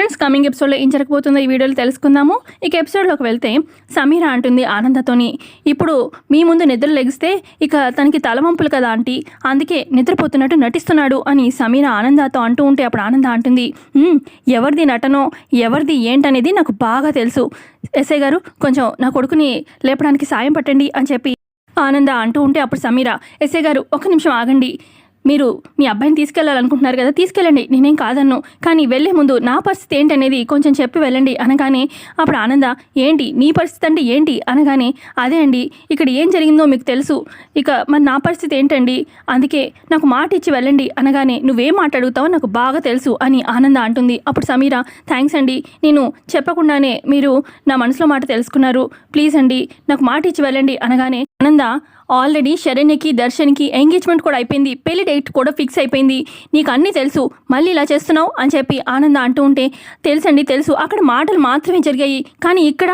Friends coming ఎపిసోడ్లో ఏం జరగబోతుందో ఈ వీడియోలో తెలుసుకుందాము. ఇక ఎపిసోడ్లోకి వెళ్తే సమీర అంటుంది ఆనందతోని ఇప్పుడు మీ ముందు నిద్ర లెగిస్తే ఇక తనకి తలవంపులు కదా ఆంటీ అందుకే నిద్రపోతున్నట్టు నటిస్తున్నాడు అని సమీర ఆనందతో అంటూ ఉంటే అప్పుడు ఆనంద అంటుంది ఎవరిది నటనో ఎవరిది ఏంటనేది నాకు బాగా తెలుసు. ఎస్ఐ గారు కొంచెం నా కొడుకుని లేపడానికి సాయం పట్టండి అని చెప్పి ఆనంద అంటూ ఉంటే అప్పుడు సమీర ఎస్ఐ గారు ఒక నిమిషం ఆగండి. మీరు మీ అబ్బాయిని తీసుకెళ్ళాలనుకుంటున్నారు కదా తీసుకెళ్ళండి. నేనేం కాదన్ను. కానీ వెళ్ళే ముందు నా పరిస్థితి ఏంటనేది కొంచెం చెప్పి వెళ్ళండి అనగానే అప్పుడు ఆనంద ఏంటి? నీ పరిస్థితి అంటే ఏంటి? అనగానే అదే అండి ఇక్కడ ఏం జరిగిందో మీకు తెలుసు. ఇక మరి నా పరిస్థితి ఏంటండి? అందుకే నాకు మాట ఇచ్చి వెళ్ళండి. అనగానే నువ్వేం మాట్లాడుగుతావో నాకు బాగా తెలుసు అని ఆనంద అంటుంది. అప్పుడు సమీర థ్యాంక్స్ అండి. నేను చెప్పకుండానే మీరు నా మనసులో మాట తెలుసుకున్నారు. ప్లీజ్ అండి నాకు మాట ఇచ్చి వెళ్ళండి. అనగానే ఆనంద ఆల్రెడీ శరణ్యకి దర్శన్కి ఎంగేజ్మెంట్ కూడా అయిపోయింది. పెళ్ళి డేట్ కూడా ఫిక్స్ అయిపోయింది. నీకు అన్నీ తెలుసు. మళ్ళీ ఇలా చేస్తున్నావు అని చెప్పి ఆనంద అంటూ ఉంటే తెలుసండి తెలుసు. అక్కడ మాటలు మాత్రమే జరిగాయి. కానీ ఇక్కడ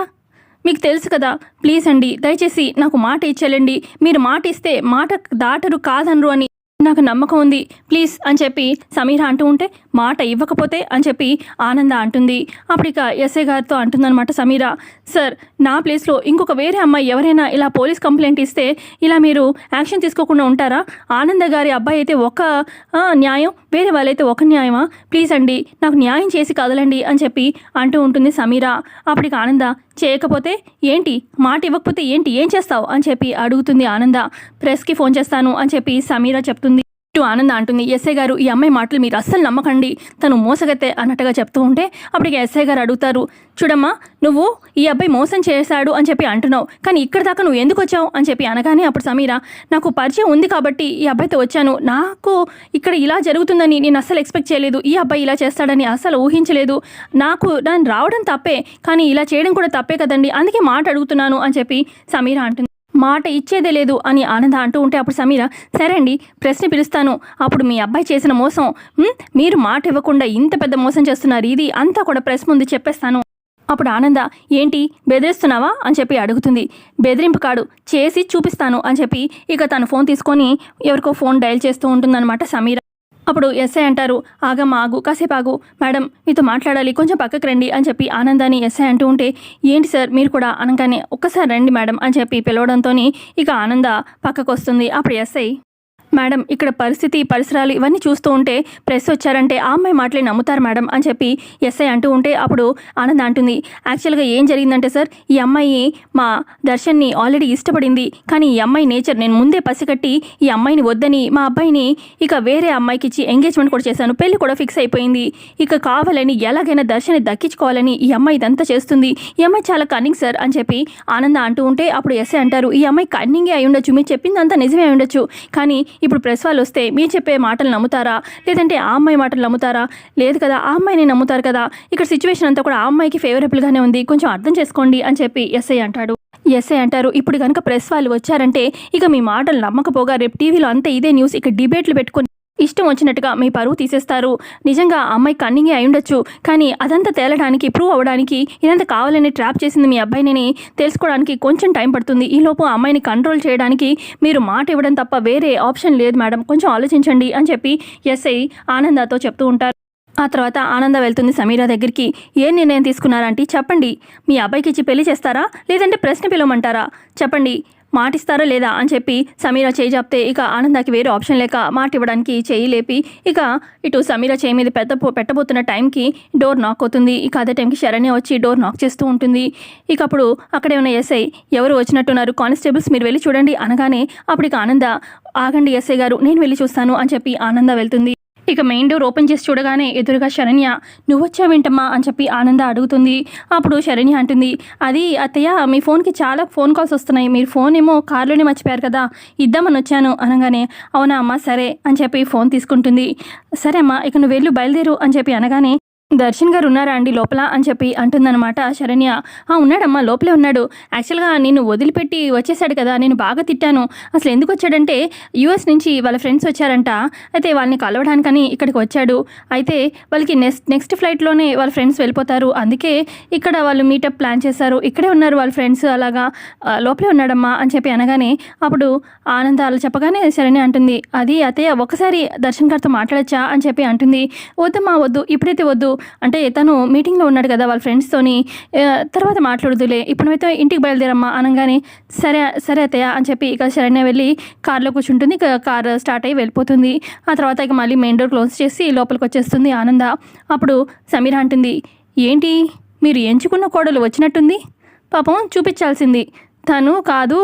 మీకు తెలుసు కదా. ప్లీజ్ అండి దయచేసి నాకు మాట ఇచ్చేయండి. మీరు మాట ఇస్తే మాట దాటరు కాదనరు అని నాకు నమ్మకం ఉంది. ప్లీజ్ అని చెప్పి సమీర అంటూ ఉంటే మాట ఇవ్వకపోతే అని చెప్పి ఆనంద అంటుంది. అప్పుడు ఇక ఎస్ఐ గారితో అంటుందన్నమాట సమీర. సార్ నా ప్లేస్లో ఇంకొక వేరే అమ్మాయి ఎవరైనా ఇలా పోలీస్ కంప్లైంట్ ఇస్తే ఇలా మీరు యాక్షన్ తీసుకోకుండా ఉంటారా? ఆనంద గారి అబ్బాయి అయితే ఒక న్యాయం వేరే వాళ్ళైతే ఒక న్యాయమా? ప్లీజ్ అండి నాకు న్యాయం చేసి కదలండి అని చెప్పి అంటూ ఉంటుంది సమీర. అప్పటికి ఆనంద చేయకపోతే ఏంటి? మాట ఇవ్వకపోతే ఏంటి? ఏం చేస్తావు? అని చెప్పి అడుగుతుంది ఆనంద. ప్రెస్కి ఫోన్ చేస్తాను అని చెప్పి సమీర చెప్తుంది. చుట్టూ ఆనంద అంటుంది. ఎస్ఐ గారు ఈ అమ్మాయి మాటలు మీరు అస్సలు నమ్మకండి. తను మోసగతే అన్నట్టుగా చెప్తూ ఉంటే అప్పటికి ఎస్ఐ గారు అడుగుతారు చూడమ్మా నువ్వు ఈ అబ్బాయి మోసం చేశాడు అని చెప్పి అంటున్నావు. కానీ ఇక్కడ దాకా నువ్వు ఎందుకు వచ్చావు? అని చెప్పి అనగానే అప్పుడు సమీర నాకు పరిచయం ఉంది కాబట్టి ఈ అబ్బాయితో వచ్చాను. నాకు ఇక్కడ ఇలా జరుగుతుందని నేను అస్సలు ఎక్స్పెక్ట్ చేయలేదు. ఈ అబ్బాయి ఇలా చేస్తాడని అస్సలు ఊహించలేదు. నాకు దాన్ని రావడం తప్పే కానీ ఇలా చేయడం కూడా తప్పే కదండి. అందుకే మాట అడుగుతున్నాను అని చెప్పి సమీర అంటుంది. మాట ఇచ్చేదే లేదు అని ఆనంద అంటూ ఉంటే అప్పుడు సమీర సరే అండి ప్రశ్న పిలుస్తాను. అప్పుడు మీ అబ్బాయి చేసిన మోసం మీరు మాట ఇవ్వకుండా ఇంత పెద్ద మోసం చేస్తున్నారు. ఇది అంతా కూడా ప్రెస్ ముందు చెప్పేస్తాను. అప్పుడు ఆనంద ఏంటి బెదిరిస్తున్నావా? అని చెప్పి అడుగుతుంది. బెదిరింపు కాడు చేసి చూపిస్తాను అని చెప్పి ఇక తను ఫోన్ తీసుకొని ఎవరికో ఫోన్ డయల్ చేస్తూ ఉంటుందన్నమాట సమీర. అప్పుడు ఎస్ఐ అంటారు ఆగమ్మ ఆగు కాసేపు ఆగు. మేడం మీతో మాట్లాడాలి కొంచెం పక్కకు రండి అని చెప్పి ఆనందాన్ని ఎస్ఐ అంటూ ఉంటే ఏంటి సార్ మీరు కూడా అనగానే ఒక్కసారి రండి మేడం అని చెప్పి పిలవడంతో ఇక ఆనంద పక్కకు వస్తుంది అప్పుడు ఎస్ఐ మేడం ఇక్కడ పరిస్థితి పరిసరాలు ఇవన్నీ చూస్తూ ఉంటే ప్రెస్ వచ్చారంటే ఆ అమ్మాయి మాటలే నమ్ముతారు మేడం అని చెప్పి ఎస్ఐ అంటూ ఉంటే అప్పుడు ఆనంద్ అంటుంది. యాక్చువల్గా ఏం జరిగిందంటే సార్ ఈ అమ్మాయి మా దర్శన్ని ఆల్రెడీ ఇష్టపడింది కానీ ఈ అమ్మాయి నేచర్ నేను ముందే పసిగట్టి ఈ అమ్మాయిని వద్దని మా అబ్బాయిని ఇక వేరే అమ్మాయికి ఇచ్చి ఎంగేజ్మెంట్ కూడా చేశాను పెళ్ళి కూడా ఫిక్స్ అయిపోయింది. ఇక కావాలని ఎలాగైనా దర్శన్ని దక్కించుకోవాలని ఈ అమ్మాయి ఇదంతా చేస్తుంది. ఈ అమ్మాయి చాలా కన్నింగ్ సార్ అని చెప్పి ఆనంద అంటూ ఉంటే అప్పుడు ఎస్ఐ అంటారు ఈ అమ్మాయి కన్నింగే అయి ఉండొచ్చు మీరు చెప్పిందంతా నిజమే అయి ఉండొచ్చు కానీ ఇప్పుడు ప్రెస్ వాళ్ళు వస్తే మీరు చెప్పే మాటలు నమ్ముతారా? లేదంటే ఆ అమ్మాయి మాటలు నమ్ముతారా? లేదు కదా ఆ అమ్మాయిని నమ్ముతారు కదా. ఇక్కడ సిచ్యువేషన్ అంతా కూడా ఆ అమ్మాయికి ఫేవరబుల్గానే ఉంది. కొంచెం అర్థం చేసుకోండి అని చెప్పి ఎస్ఐ అంటాడు. ఎస్ఐ అంటారు ఇప్పుడు కనుక ప్రెస్ వాళ్ళు వచ్చారంటే ఇక మీ మాటలు నమ్మకపోగా రేపు టీవీలో అంతా ఇదే న్యూస్ ఇక డిబేట్లు పెట్టుకుని ఇష్టం వచ్చినట్టుగా మీ పరువు తీసేస్తారు. నిజంగా అమ్మాయి కన్నింగే అయి ఉండొచ్చు. కానీ అదంతా తేలడానికి ప్రూవ్ అవ్వడానికి ఇదంతా కావాలని ట్రాప్ చేసింది మీ అబ్బాయిని తెలుసుకోవడానికి కొంచెం టైం పడుతుంది. ఈలోపు అమ్మాయిని కంట్రోల్ చేయడానికి మీరు మాట ఇవ్వడం తప్ప వేరే ఆప్షన్ లేదు మేడం. కొంచెం ఆలోచించండి అని చెప్పి ఎస్ఐ ఆనందతో చెప్తూ ఉంటారు. ఆ తర్వాత ఆనంద వెళ్తుంది సమీర దగ్గరికి. ఏ నిర్ణయం తీసుకున్నారంటే? చెప్పండి. మీ అబ్బాయికి ఇచ్చి పెళ్ళి చేస్తారా? లేదంటే ప్రశ్న పిలవమంటారా? చెప్పండి. మాటిస్తారా లేదా అని చెప్పి సమీర చేయి చెప్తే ఇక ఆనందాకి వేరే ఆప్షన్ లేక మాట ఇవ్వడానికి చేయి లేపి ఇక ఇటు సమీర చేయి మీద పెద్ద పెట్టబోతున్న టైంకి డోర్ నాక్ అవుతుంది. ఇక అదే టైంకి శరణ్య వచ్చి డోర్ నాక్ చేస్తూ ఉంటుంది. ఇక అప్పుడు అక్కడే ఉన్న ఎస్ఐ ఎవరు వచ్చినట్టున్నారు? కానిస్టేబుల్స్ మీరు వెళ్ళి చూడండి అనగానే అప్పుడు ఇక ఆనంద ఆగండి ఎస్ఐ గారు నేను వెళ్ళి చూస్తాను అని చెప్పి ఆనంద వెళ్తుంది. ఇక మెయిన్ డోర్ ఓపెన్ చేసి చూడగానే ఎదురుగా శరణ్య నువ్వొచ్చావేంటమ్మా అని చెప్పి ఆనంద అడుగుతుంది. అప్పుడు శరణ్య అంటుంది అది అత్తయ్య మీ ఫోన్కి చాలా ఫోన్ కాల్స్ వస్తున్నాయి. మీరు ఫోన్ ఏమో కార్లోనే మర్చిపోయారు కదా ఇద్దామని వచ్చాను. అనగానే అవునా అమ్మా సరే అని చెప్పి ఫోన్ తీసుకుంటుంది. సరే అమ్మా ఇక నువ్వు వెళ్ళు బయలుదేరు అని చెప్పి అనగానే దర్శన్ గారు ఉన్నారా అండి లోపల అని చెప్పి అంటుందన్నమాట శరణ్య. "ఆ, ఉన్నాడమ్మా లోపలే ఉన్నాడు. యాక్చువల్గా నిన్ను వదిలిపెట్టి వచ్చేసాడు కదా నేను బాగా తిట్టాను. అసలు ఎందుకు వచ్చాడంటే యూఎస్ నుంచి వాళ్ళ ఫ్రెండ్స్ వచ్చారంట. అయితే వాళ్ళని కలవడానికని ఇక్కడికి వచ్చాడు. అయితే వాళ్ళకి నెక్స్ట్ నెక్స్ట్ ఫ్లైట్లోనే వాళ్ళ ఫ్రెండ్స్ వెళ్ళిపోతారు. అందుకే ఇక్కడ వాళ్ళు మీటప్ ప్లాన్ చేశారు. ఇక్కడే ఉన్నారు వాళ్ళ ఫ్రెండ్స్ అలాగా. లోపలే ఉన్నాడమ్మా అని చెప్పి అనగానే అప్పుడు ఆనంద అలా చెప్పగానే శరణ్య అంటుంది అది అతయ్య ఒకసారి దర్శన్ గారితో మాట్లాడచ్చా? అని చెప్పి అంటుంది వద్దమ్మా వద్దు. ఇప్పుడైతే వద్దు. అంటే తను మీటింగ్లో ఉన్నాడు కదా వాళ్ళ ఫ్రెండ్స్తోని తర్వాత మాట్లాడుదులే. ఇప్పుడు అయితే ఇంటికి బయలుదేరమ్మా అనగానే సరే సరే అత్తయ్య అని చెప్పి ఇక శరణ్య వెళ్ళి కార్లో కూర్చుంటుంది. కార్ స్టార్ట్ అయ్యి వెళ్ళిపోతుంది. ఆ తర్వాత ఇక మళ్ళీ మెయిన్ డోర్ క్లోజ్ చేసి లోపలికి వచ్చేస్తుంది ఆనంద. అప్పుడు సమీర అంటుంది ఏంటి? మీరు ఎంచుకున్న కోడలు వచ్చినట్టుంది? పాపం చూపించాల్సింది. తను కాదు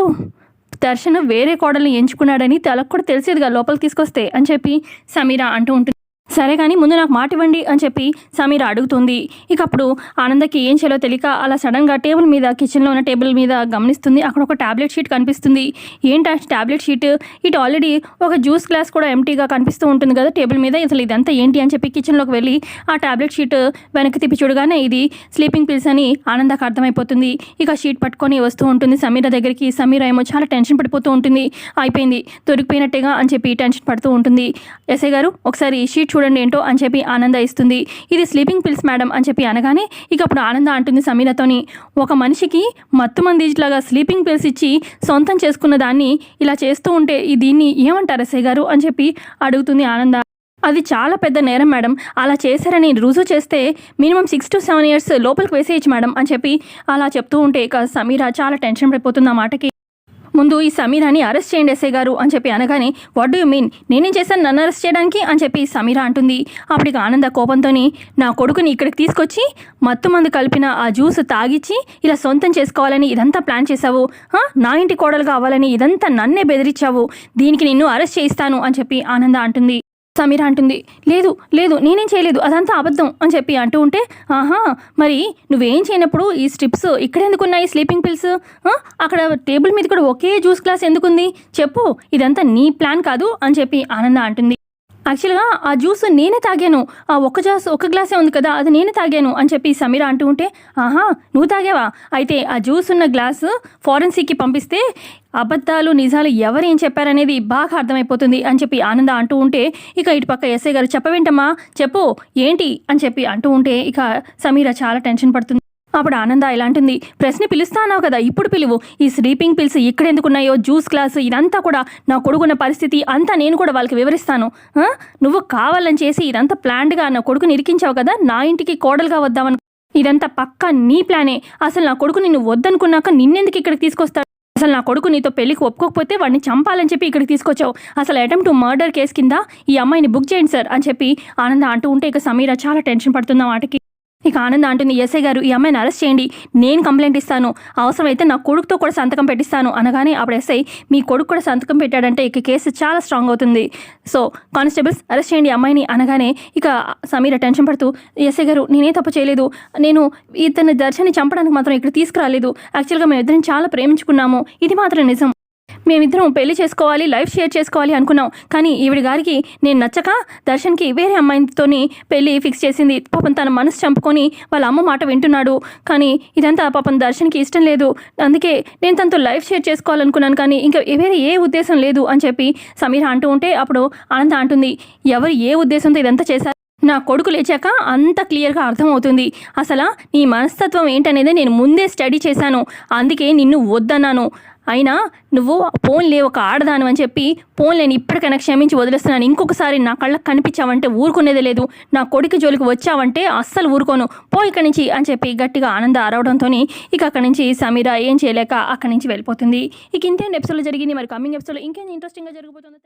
దర్శనం వేరే కోడల్ని ఎంచుకున్నాడని తలకు కూడా తెలిసేదిగా లోపలికి తీసుకొస్తే అని చెప్పి సమీర అంటూ ఉంటుంది. సరే కానీ ముందు నాకు మాట ఇవ్వండి అని చెప్పి సమీర అడుగుతుంది. ఇక అప్పుడు ఆనందకి ఏం చేయాలో తెలియక అలా సడన్గా టేబుల్ మీద కిచెన్లో ఉన్న టేబుల్ మీద గమనిస్తుంది. అక్కడ ఒక టాబ్లెట్ షీట్ కనిపిస్తుంది. ఏంటి టాబ్లెట్ షీట్? ఇటు ఆల్రెడీ ఒక జ్యూస్ గ్లాస్ కూడా ఎంటీగా కనిపిస్తూ ఉంటుంది కదా టేబుల్ మీద. అసలు ఇదంతా ఏంటి అని చెప్పి కిచెన్లోకి వెళ్ళి ఆ టాబ్లెట్ షీట్ వెనక్కి తిప్పి చూడగానే ఇది స్లీపింగ్ పిల్స్ అని ఆనందకు అర్థమైపోతుంది. ఇక షీట్ పట్టుకొని వస్తూ ఉంటుంది. సమీర దగ్గరికి సమీర ఏమో చాలా టెన్షన్ పడిపోతూ ఉంటుంది. అయిపోయింది. దొరికిపోయినట్టేగా అని చెప్పి టెన్షన్ పడుతూ ఉంటుంది. ఎస్ఐ గారు ఒకసారి ఈ షీట్ చూడండి ఏంటో అని చెప్పి ఆనంద ఇస్తుంది. ఇది స్లీపింగ్ పిల్స్ మేడం అని చెప్పి అనగానే ఇక అప్పుడు ఆనంద అంటుంది సమీరతోని ఒక మనిషికి మత్తు మందిలాగా స్లీపింగ్ పిల్స్ ఇచ్చి సొంతం చేసుకున్న దాన్ని ఇలా చేస్తూ ఉంటే దీన్ని ఏమంటారు ఎస్ఐ గారు అని చెప్పి అడుగుతుంది ఆనంద. అది చాలా పెద్ద నేరం మేడం అలా చేశారని రుజువు చేస్తే minimum six to seven years లోపలికి వేసేయచ్చు మేడం అని చెప్పి అలా చెప్తూ ఉంటే ఇక సమీర చాలా టెన్షన్ పడిపోతుంది ఆ మాటకి. ముందు ఈ సమీరాని అరెస్ట్ చేయండి ఎస్ఐ గారు అని చెప్పి అనగానే వాట్ డూ యూ మీన్ నేనేం చేశాను? నన్ను అరెస్ట్ చేయడానికి? అని చెప్పి సమీర అంటుంది. అప్పటికి ఆనంద కోపంతోని నా కొడుకుని ఇక్కడికి తీసుకొచ్చి మత్తు మందు కలిపిన ఆ జ్యూస్ తాగిచ్చి ఇలా సొంతం చేసుకోవాలని ఇదంతా ప్లాన్ చేశావు. నా ఇంటి కోడలు కావాలని ఇదంతా నన్నే బెదిరించావు. దీనికి నిన్ను అరెస్ట్ చేయిస్తాను అని చెప్పి ఆనంద అంటుంది. సమీర అంటుంది. లేదు లేదు నేనేం చేయలేదు అదంతా అబద్ధం అని చెప్పి అంటూ ఉంటే ఆహా మరి నువ్వేం చేయనప్పుడు ఈ స్ట్రిప్స్ ఇక్కడ ఎందుకున్నాయి స్లీపింగ్ పిల్స్ అక్కడ టేబుల్ మీద కూడా ఒకే జ్యూస్ గ్లాస్ ఎందుకుంది? చెప్పు ఇదంతా నీ ప్లాన్ కాదు అని చెప్పి ఆనంద అంటుంది. యాక్చువల్గా ఆ జ్యూస్ నేనే తాగాను. ఆ ఒక్క గ్లాస్ ఒక గ్లాసే ఉంది కదా అది నేనే తాగాను అని చెప్పి సమీర అంటూ ఉంటే ఆహా నువ్వు తాగావా? అయితే ఆ జ్యూస్ ఉన్న గ్లాసు ఫారెన్సిక్కి పంపిస్తే అబద్ధాలు నిజాలు ఎవరు ఏం చెప్పారనేది బాగా అర్థమైపోతుంది అని చెప్పి ఆనంద అంటూ ఉంటే ఇక ఇటు పక్క ఎస్ఐ గారు చెప్పవేంటమ్మా? చెప్పు ఏంటి? అని చెప్పి అంటూ ఉంటే ఇక సమీర చాలా టెన్షన్ పడుతుంది. అప్పుడు ఆనంద ఇలా అంటుంది ప్రశ్న పిలుస్తానావు కదా ఇప్పుడు పిలువు. ఈ స్లీపింగ్ పిల్స్ ఎక్కడెందుకున్నాయో జ్యూస్ గ్లాస్ ఇదంతా కూడా నా కొడుకున్న పరిస్థితి అంతా నేను కూడా వాళ్ళకి వివరిస్తాను. నువ్వు కావాలని చేసి ఇదంతా ప్లాన్డ్గా నా కొడుకుని ఇరికించావు కదా నా ఇంటికి కోడలుగా వద్దామను. ఇదంతా పక్కా నీ ప్లానే. అసలు నా కొడుకు నిన్ను వద్దనుకున్నాక నిన్నెందుకు ఇక్కడికి తీసుకొస్తాడు అసలు నా కొడుకు నీతో పెళ్ళికి ఒప్పుకోకపోతే వాడిని చంపాలని చెప్పి ఇక్కడికి తీసుకొచ్చావు. అసలు అటెంప్ట్ టు మర్డర్ కేసు కింద ఈ అమ్మాయిని బుక్ చేయండి సార్ అని చెప్పి ఆనంద అంటూ ఉంటే ఇక సమీర చాలా టెన్షన్ పడుతుంది వాటికి మాటకి. ఇక ఆనంద అంటుంది ఎస్ఐ గారు ఈ అమ్మాయిని అరెస్ట్ చేయండి. నేను కంప్లైంట్ ఇస్తాను. అవసరమైతే నా కొడుకుతో కూడా సంతకం పెట్టిస్తాను. అనగానే అప్పుడు ఎస్ఐ మీ కొడుకు కూడా సంతకం పెట్టాడంటే ఇక కేసు చాలా స్ట్రాంగ్ అవుతుంది. సో కానిస్టేబుల్స్ అరెస్ట్ చేయండి అమ్మాయిని. అనగానే ఇక సమీర టెన్షన్ పడుతూ ఎస్ఐ గారు నేనే తప్పు చేయలేదు. నేను ఇతని దర్శని చంపడానికి మాత్రం ఇక్కడ తీసుకురాలేదు. యాక్చువల్గా మేము ఇద్దరిని చాలా ప్రేమించుకున్నాము. ఇది మాత్రం నిజం. మేమిద్దరం పెళ్ళి చేసుకోవాలి లైఫ్ షేర్ చేసుకోవాలి అనుకున్నాం. కానీ ఈవిడ గారికి నేను నచ్చక దర్శన్కి వేరే అమ్మాయితోని పెళ్ళి ఫిక్స్ చేసింది. పాపం తన మనసు చంపుకొని వాళ్ళ అమ్మ మాట వింటున్నాడు. కానీ ఇదంతా పాపం దర్శన్కి ఇష్టం లేదు. అందుకే నేను తనతో లైఫ్ షేర్ చేసుకోవాలనుకున్నాను. కానీ ఇంకా వేరే ఏ ఉద్దేశం లేదు అని చెప్పి సమీర అంటూ ఉంటే అప్పుడు ఆనంద అంటుంది ఎవరు ఏ ఉద్దేశంతో ఇదంతా చేశారు? నా కొడుకు లేచాక అంత క్లియర్గా అర్థమవుతుంది. అసలు నీ మనస్తత్వం ఏంటనేది నేను ముందే స్టడీ చేశాను. అందుకే నిన్ను వద్దన్నాను. అయినా నువ్వు పోన్లే ఒక ఆడదాను అని చెప్పి పోన్లే నేను ఇప్పటికైనా క్షమించి వదిలేస్తున్నాను. ఇంకొకసారి నా కళ్ళకు కనిపించావంటే ఊరుకునేదే లేదు. నా కొడుకు జోలికి వచ్చావంటే అస్సలు ఊరుకోను. పో ఇక్కడి నుంచి అని చెప్పి గట్టిగా ఆనంద అరవడంతో ఇక అక్కడి నుంచి సమీర ఏం చేయలేక అక్కడి నుంచి వెళ్ళిపోతుంది. ఇక ఇంతేంటి ఎపిసోడ్లో జరిగింది. మరి కమింగ్ ఎపిసోడ్లో ఇంకేం ఇంట్రెస్టింగ్గా జరిగిపోతుంది